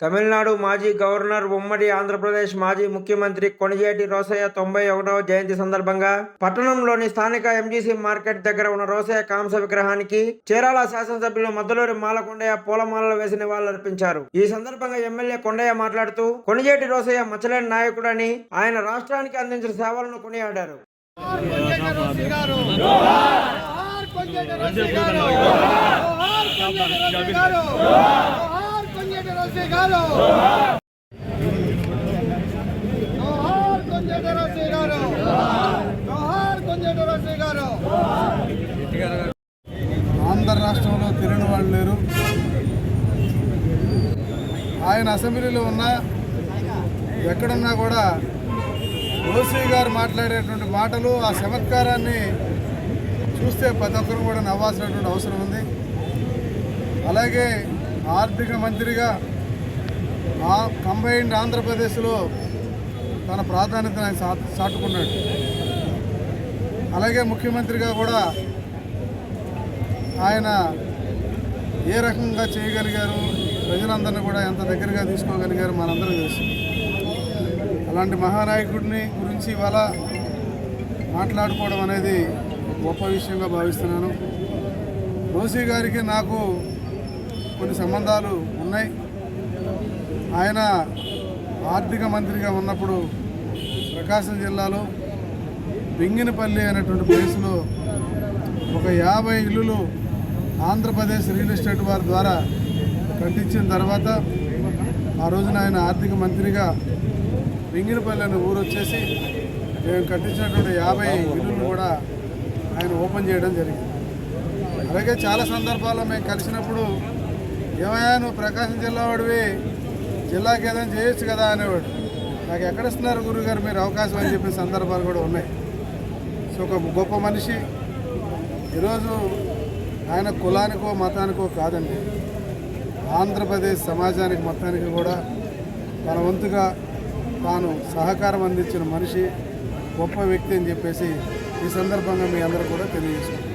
తమిళనాడు మాజీ గవర్నర్ ఉమ్మడి ఆంధ్రప్రదేశ్ మాజీ ముఖ్యమంత్రి కొణిజేటి రోసయ్య తొంభై ఒకటవ జయంతి సందర్భంగా పట్టణంలోని స్థానిక ఎంజీసీ మార్కెట్ దగ్గర ఉన్న రోసయ్య కాంస విగ్రహానికి చీరాల శాసనసభ్యులు మద్దలూరి మాల కొండయ్య పూలమాలలు వేసి నివాళులర్పించారు. ఈ సందర్భంగా ఎమ్మెల్యే కొండయ్య మాట్లాడుతూ కొణిజేటి రోసయ్య మచ్చలేని నాయకుడని ఆయన రాష్ట్రానికి అందించిన సేవలను కొనియాడారు. గారు. ఆంధ్ర రాష్ట్రంలో తిరిగిన వాళ్ళు లేరు. ఆయన అసెంబ్లీలో ఉన్నా ఎక్కడున్నా కూడా ఓసీ గారు మాట్లాడేటువంటి మాటలు ఆ చమత్కారాన్ని చూస్తే ప్రతి ఒక్కరు కూడా నవ్వాల్సినటువంటి అవసరం ఉంది. అలాగే ఆర్థిక మంత్రిగా ఆ కంబైన్డ్ ఆంధ్రప్రదేశ్లో తన ప్రాధాన్యతను ఆయన చాటుకున్నాడు. అలాగే ముఖ్యమంత్రిగా కూడా ఆయన ఏ రకంగా చేయగలిగారు ప్రజలందరినీ కూడా ఎంత దగ్గరగా తీసుకోగలిగారు మనందరూ తెలుసు. అలాంటి మహానాయకుడిని గురించి ఇవాళ మాట్లాడుకోవడం అనేది గొప్ప విషయంగా భావిస్తున్నాను. రోసీ గారికి నాకు కొన్ని సంబంధాలు ఉన్నాయి. ఆయన ఆర్థిక మంత్రిగా ఉన్నప్పుడు ప్రకాశం జిల్లాలో బింగినపల్లి అనేటువంటి ప్లేస్లో ఒక యాభై ఇల్లులు ఆంధ్రప్రదేశ్ రియల్ ఎస్టేట్ వారి ద్వారా కట్టించిన తర్వాత ఆ రోజున ఆయన ఆర్థిక మంత్రిగా బింగినపల్లి అనే ఊరు వచ్చేసి మేము కట్టించినటువంటి యాభై ఇల్లులు కూడా ఆయన ఓపెన్ చేయడం జరిగింది. అలాగే చాలా సందర్భాల్లో మేము కలిసినప్పుడు ఏమయ్యా నువ్వు ప్రకాశం జిల్లా వాడివి? జిల్లాకి ఏదైనా చేయొచ్చు కదా అనేవాడు. నాకు ఎక్కడ ఇస్తున్నారు గురుగారు మీరు అవకాశం అని చెప్పిన సందర్భాలు కూడా ఉన్నాయి. సో ఒక గొప్ప మనిషి. ఈరోజు ఆయన కులానికో మతానికో కాదండి. ఆంధ్రప్రదేశ్ సమాజానికి మొత్తానికి కూడా తన వంతుగా తాను సహకారం అందించిన మనిషి గొప్ప వ్యక్తి అని చెప్పేసి ఈ సందర్భంగా మీ అందరూ కూడా తెలియజేసుకుంటారు